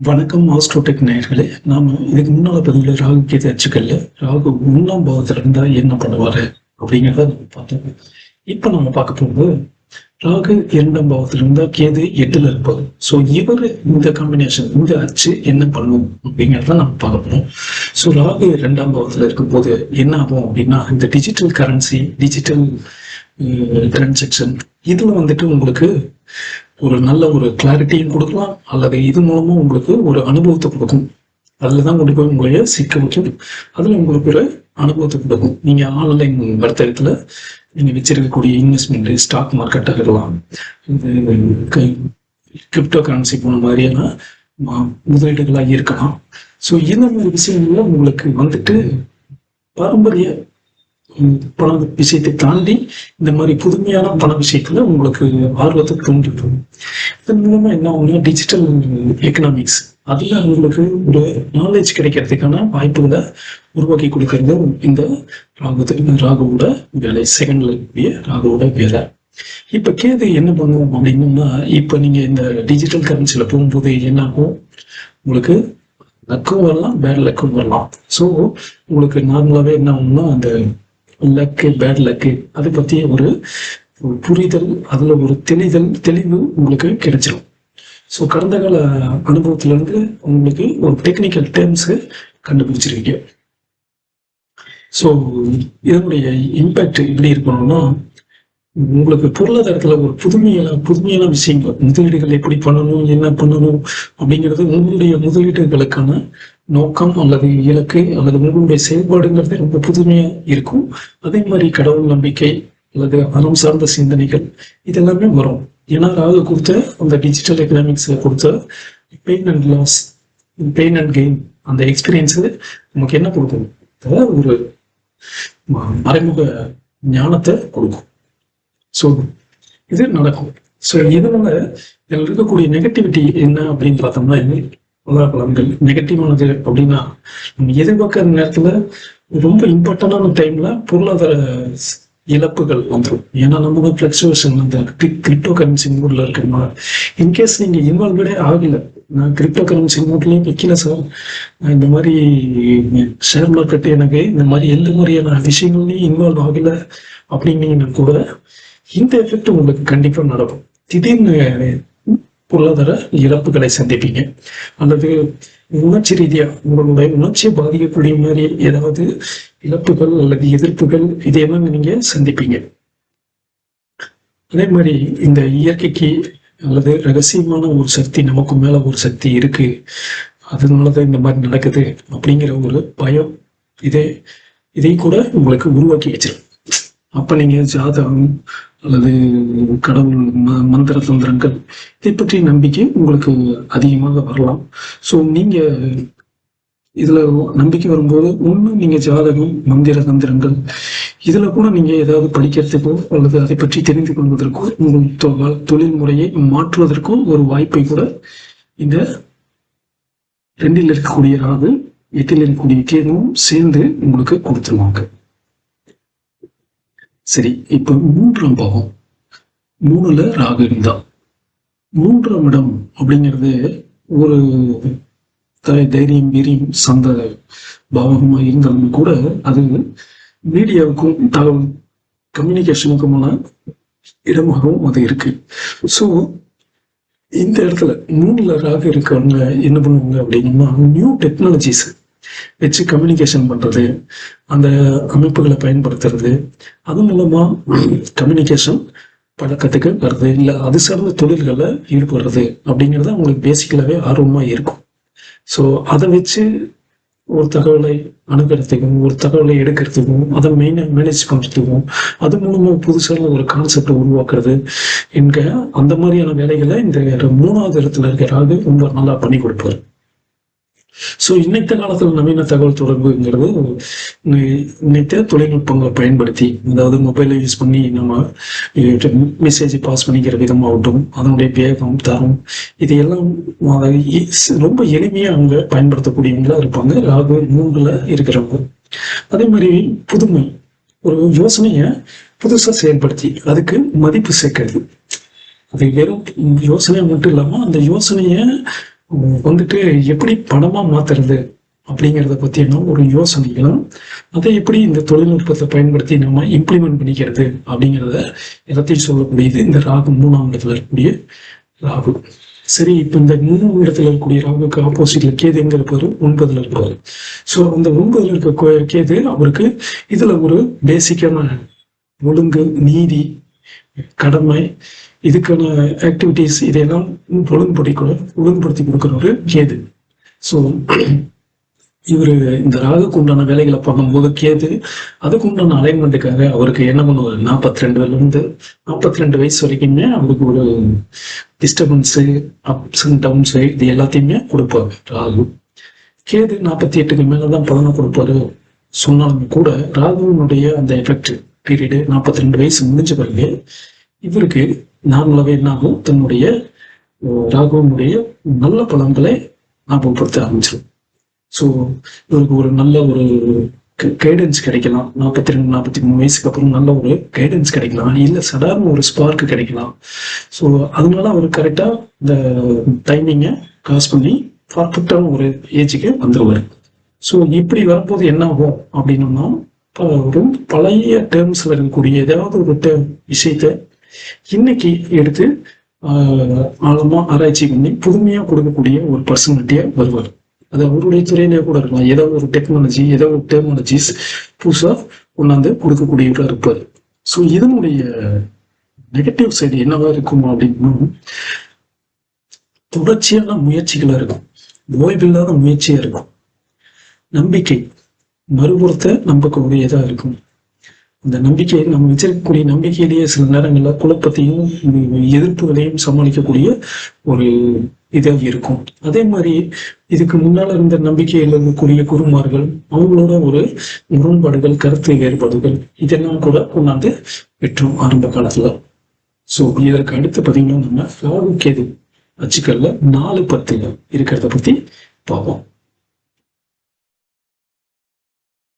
வணக்கம் ஆஸ்ட்ரோடெக் நேர்களே நாம இதுக்கு முன்னால பதிவுல ராகு கேது அச்சுக்கல்ல. ராகு ஒன்றாம் பாவத்துல இருந்தா என்ன பண்ணுவாரு அப்படிங்கிறத நம்ம பார்த்தோம். இப்ப நம்ம பார்க்க போகும்போது ராகு இரண்டாம் பாவத்துல இருந்தா கேது எட்டுல இருப்பார். ஸோ இவர் இந்த காம்பினேஷன் இந்த அச்சு என்ன பண்ணும் அப்படிங்கிறத நம்ம பார்க்க சோ ஸோ ராகு இரண்டாம் பாவத்துல இருக்கும்போது என்ன ஆகும் அப்படின்னா இந்த டிஜிட்டல் கரன்சி டிஜிட்டல் டிரான்சாக்ஷன் இதில் வந்துட்டு உங்களுக்கு ஒரு நல்ல ஒரு கிளாரிட்டியும் கொடுக்கலாம் அல்லது இது மூலமாக உங்களுக்கு ஒரு அனுபவத்தை கொடுக்கும். அதில் தான் கொண்டு போய் உங்களைய சிக்க வைக்கும். அதில் உங்களுக்கு ஒரு அனுபவத்தை கொடுக்கும். நீங்கள் ஆன்லைன் வர்த்தகத்தில் நீங்கள் வச்சிருக்கக்கூடிய இன்வெஸ்ட்மெண்ட் ஸ்டாக் மார்க்கெட்டாக இருக்கலாம். இது கிரிப்டோ கரன்சி போன மாதிரியான முதலீடுகளாக இருக்கலாம். ஸோ இந்த மாதிரி விஷயங்கள்ல உங்களுக்கு வந்துட்டு பாரம்பரிய பண விஷயத்தை தாண்டி இந்த மாதிரி புதுமையான பண விஷயத்துல உங்களுக்கு ஆர்வத்தை தூண்டிவிடும். இதன் மூலமா என்ன ஆகும்னா டிஜிட்டல் எக்கனாமிக்ஸ் அதுல உங்களுக்கு ஒரு நாலேஜ் கிடைக்கிறதுக்கான வாய்ப்புகளை உருவாக்கி கொடுக்கறது இந்த ராகு ராகுவோட வேலை செகண்ட்ல இருக்கக்கூடிய ராகுவோட வேலை. இப்ப கேது என்ன பண்ணுவோம் அப்படின்னா இப்ப நீங்க இந்த டிஜிட்டல் கரன்சில போகும்போது என்ன ஆகும்? உங்களுக்கு லக்கும் வரலாம் பேட் லக்கும் வரலாம். ஸோ உங்களுக்கு நார்மலாவே என்ன ஆகும்னா அந்த லக்கு பேட் லக்கு அதை பத்திய ஒரு புரிதல் அதுல ஒரு தெளிதல் தெளிவு உங்களுக்கு கிடைச்சிடும் ஸோ கடந்த கால அனுபவத்துல இருந்து உங்களுக்கு ஒரு டெக்னிக்கல் டேர்ம்ஸு கண்டுபிடிச்சிருக்கீங்க. ஸோ இதனுடைய இம்பேக்ட் எப்படி இருக்கணும்னா உங்களுக்கு பொருளாதாரத்துல ஒரு புதுமையான புதுமையான விஷயங்கள் முதலீடுகள் எப்படி பண்ணணும் என்ன பண்ணணும் அப்படிங்கிறது உங்களுடைய முதலீடுகளுக்கான நோக்கம் அல்லது இலக்கு அல்லது உங்களுடைய செயல்பாடுங்கிறது ரொம்ப புதுமையா இருக்கும். அதே மாதிரி கடவுள் நம்பிக்கை அல்லது அறம் சார்ந்த சிந்தனைகள் இதெல்லாமே வரும். ஏன்னா ராகு கொடுத்த அந்த டிஜிட்டல் எக்கனாமிக்ஸ் கொடுத்த pain and loss pain and gain அந்த எக்ஸ்பீரியன்ஸ் நமக்கு என்ன கொடுக்கும்? அதாவது ஒரு ம- மறைமுக ஞானத்தை கொடுக்கும். ஸோ இது நடக்கும். ஸோ இதனால இதில் இருக்கக்கூடிய நெகட்டிவிட்டி என்ன அப்படின்னு பார்த்தோம்னா என்ன பலன்கள் நெகட்டிவானது அப்படின்னா நம்ம எதிர்பார்க்காத நேரத்துல ரொம்ப இம்பார்ட்டன்டான டைம்ல பொருளாதார இழப்புகள் வந்துடும் ஏன்னா நம்ம பிளக்சுவேஷன் அந்த கிரிப்டோ கரன்சி மூட்ல இருக்கணுமா இன்கேஸ் நீங்க இன்வால்வ்டே ஆகல நான் கிரிப்டோ கரன்சி மூட்லயும் வைக்கல சார் இந்த மாதிரி ஷேர் மார்க்கெட் எனக்கு இந்த மாதிரி எந்த மாதிரியான விஷயங்கள்லையும் இன்வால்வ் ஆகல அப்படின்னீங்கன்னா கூட இந்த எஃபெக்ட் உங்களுக்கு கண்டிப்பா நடக்கும். திடீர்னு பொருளாதார இழப்புகளை சந்திப்பீங்க. அல்லது உணர்ச்சி ரீதியா உங்களுடைய உணர்ச்சியை பாதிக்கக்கூடிய மாதிரி ஏதாவது இழப்புகள் அல்லது எதிர்ப்புகள் இதையெல்லாம் நீங்க சந்திப்பீங்க. அதே மாதிரி இந்த இயற்கைக்கு அல்லது ரகசியமான ஒரு சக்தி நமக்கு மேல ஒரு சக்தி இருக்கு. அதனாலதான் இந்த மாதிரி நடக்குது அப்படிங்கிற ஒரு பயம் இதே இதை கூட உங்களுக்கு உருவாக்கி வச்சிருக்கும் அப்ப நீங்க ஜாதகம் அல்லது கடவுள் ம- மந்திர தந்திரங்கள் இதை பற்றிய நம்பிக்கை உங்களுக்கு அதிகமாக வரலாம். ஸோ நீங்க இதுல நம்பிக்கை வரும்போது ஒன்று நீங்க ஜாதகம் மந்திர தந்திரங்கள் இதுல கூட நீங்க ஏதாவது படிக்கிறதுக்கோ அல்லது அதை பற்றி தெரிந்து கொள்வதற்கோ உங்கள் தொ- தொழில் முறையை மாற்றுவதற்கோ ஒரு வாய்ப்பை கூட இந்த ரெண்டில் இருக்கக்கூடிய ராகு எட்டில் இருக்கக்கூடிய கேதுவும் சேர்ந்து உங்களுக்கு கொடுத்துருவாங்க. சரி இப்போ மூன்றாம் பாவம் மூணுல ராகு இருந்தா. மூன்றாம் இடம் அப்படிங்கிறது ஒரு தைரியம் வீரியம் சார்ந்த பாவகமாக இருந்தாலும் கூட அது மீடியாவுக்கும் தகவல் கம்யூனிகேஷனுக்குமான இடமாகவும் அது இருக்கு. ஸோ இந்த இடத்துல மூணுல ராக இருக்கவங்க என்ன பண்ணுவாங்க அப்படின்னா நியூ டெக்னாலஜிஸ் வச்சு கம்யூனிகேஷன் பண்றது அந்த அமைப்புகளை பயன்படுத்துறது அது மூலமா கம்யூனிகேஷன் பழக்கத்துக்கு வருது. இல்ல அது சார்ந்த தொழில்களை ஈடுபடுறது அப்படிங்கிறது அவங்களுக்கு பேசிக்கலாவே ஆர்வமா இருக்கும். ஸோ அதை வச்சு ஒரு தகவலை அணுகிறதுக்கும் ஒரு தகவலை எடுக்கிறதுக்கும் அதை மெயினா மேனேஜ் பண்ணுறதுக்கும் அது மூலமா புதுசான ஒரு கான்செப்டை உருவாக்குறது. என்க அந்த மாதிரியான வேலைகளை இந்த மூணாவது இடத்துல இருக்கிற ரொம்ப நல்லா பண்ணி கொடுப்பாரு. ஸோ இன்னைத்த காலத்துல நவீன தகவல் தொடர்புங்கிறது இன்னைத்த தொழில்நுட்பங்களை பயன்படுத்தி அதாவது மொபைலை யூஸ் பண்ணி நம்ம மெசேஜ் பாஸ் பண்ணிக்கிற விதமாகட்டும் அதனுடைய வேகம் தரம் இதையெல்லாம் எல்லாம் ரொம்ப எளிமையா அவங்க பயன்படுத்தக்கூடியவங்களா இருப்பாங்க. ராகு மூணுல இருக்கிறவங்க. அதே மாதிரி புதுமை ஒரு யோசனையை புதுசா செயல்படுத்தி அதுக்கு மதிப்பு சேர்க்கிறது. அது வெறும் யோசனை மட்டும் இல்லாம அந்த யோசனையை வந்துட்டு எப்படி பணமா மாத்துறது அப்படிங்கிறத பற்றின ஒரு யோசனைகளும் அதை எப்படி இந்த தொழில்நுட்பத்தை பயன்படுத்தி நம்ம இம்ப்ளிமெண்ட் பண்ணிக்கிறது அப்படிங்கிறத எல்லாத்தையும் சொல்லக்கூடியது இந்த ராகு மூணாம் இடத்துல இருக்கக்கூடிய ராகு. சரி இப்போ இந்த மூணாம் இடத்துல இருக்கக்கூடிய ராகுக்கு ஆப்போசிட்ல எங்க இருப்பார்? ஒன்பதுல இருப்பாரு. ஸோ அந்த ஒன்பதுல இருக்க கோ- கேது அவருக்கு இதுல ஒரு பேசிக்கான ஒழுங்கு நீதி கடமை இதுக்கான ஆக்டிவிட்டீஸ் இதையெல்லாம் ஒழுங்குபடுத்தி ஒழுங்குபடுத்தி கொடுக்குற ஒரு கேது. ஸோ இவர் இந்த ராகுக்கு உண்டான வேலைகளை பண்ணும்போது கேது அதுக்கு உண்டான அலைன்மெண்ட்டுக்காக அவருக்கு என்ன பண்ணுவார்? நாற்பத்தி ரெண்டுலேருந்து நாற்பத்தி ரெண்டு வயசு வரைக்குமே அவருக்கு ஒரு டிஸ்டர்பன்ஸு அப்ஸ் அண்ட் டவுன்ஸு இது எல்லாத்தையுமே கொடுப்பாரு ராகு. கேது நாற்பத்தி எட்டுக்கு மேலே தான் பலனை கொடுப்பாரு. சொன்னாலும் கூட ராகுவினுடைய அந்த எஃபெக்ட் பீரியடு நாற்பத்தி ரெண்டு வயசு முடிஞ்ச பிறகு இவருக்கு நார்மலாகவே என்ன ஆகும் தன்னுடைய ராகவனுடைய நல்ல பலன்களை ஞாபகப்படுத்த ஆரம்பிச்சிடும் ஸோ இவருக்கு ஒரு நல்ல ஒரு கைடன்ஸ் கிடைக்கலாம். நாற்பத்தி ரெண்டு நாற்பத்தி மூணு வயசுக்கு அப்புறம் நல்ல ஒரு கைடன்ஸ் கிடைக்கலாம். இல்லை சடார்னு ஒரு ஸ்பார்க் கிடைக்கலாம். ஸோ அதனால அவர் கரெக்டாக இந்த டைமிங்கை காஸ் பண்ணி பர்ஃபெக்டான ஒரு ஏஜுக்கு வந்துடுவார் ஸோ இப்படி வரும்போது என்ன ஆகும் அப்படின்னோம்னா ப- ரொம்ப பழைய டேர்ம்ஸில் இருக்கக்கூடிய ஏதாவது ஒரு விஷயத்தை இன்னைக்கு எடுத்து ஆஹ், ஆழமா ஆராய்ச்சி பண்ணி புதுமையா கொடுக்கக்கூடிய ஒரு பர்சனாலிட்டியா வருவார். அது அவருடைய துறையிலே கூட இருக்கலாம். ஏதோ ஒரு டெக்னாலஜி ஏதோ ஒரு டெக்னாலஜிஸ் புதுசா கொண்டாந்து கொடுக்கக்கூடியவராக இருப்பார். ஸோ இதனுடைய நெகட்டிவ் சைடு என்னவா இருக்கும் அப்படின்னா தொடர்ச்சியான முயற்சிகளா இருக்கும். ஓய்வில்லாத முயற்சியா இருக்கும். நம்பிக்கை மறுபுறத்தை நம்பக்கூடியதா இருக்கும். அந்த நம்பிக்கை நம்ம வச்சிருக்கக்கூடிய நம்பிக்கையிலேயே சில நேரங்களில் குழப்பத்தையும் எதிர்ப்புகளையும் சமாளிக்கக்கூடிய ஒரு இதாக இருக்கும். அதே மாதிரி இதுக்கு முன்னால இருந்த நம்பிக்கையில் இருக்கக்கூடிய குருமார்கள் அவங்களோட ஒரு முரண்பாடுகள் கருத்து வேறுபாடுகள் இதெல்லாம் கூட கொண்டாந்து பெற்றோம் ஆரம்ப காலத்துல. ஸோ இதற்கு அடுத்து பார்த்தீங்கன்னா நம்ம ராகு கேது அச்சுக்கல்ல நாலு பத்துல இருக்கிறத பத்தி பார்ப்போம்.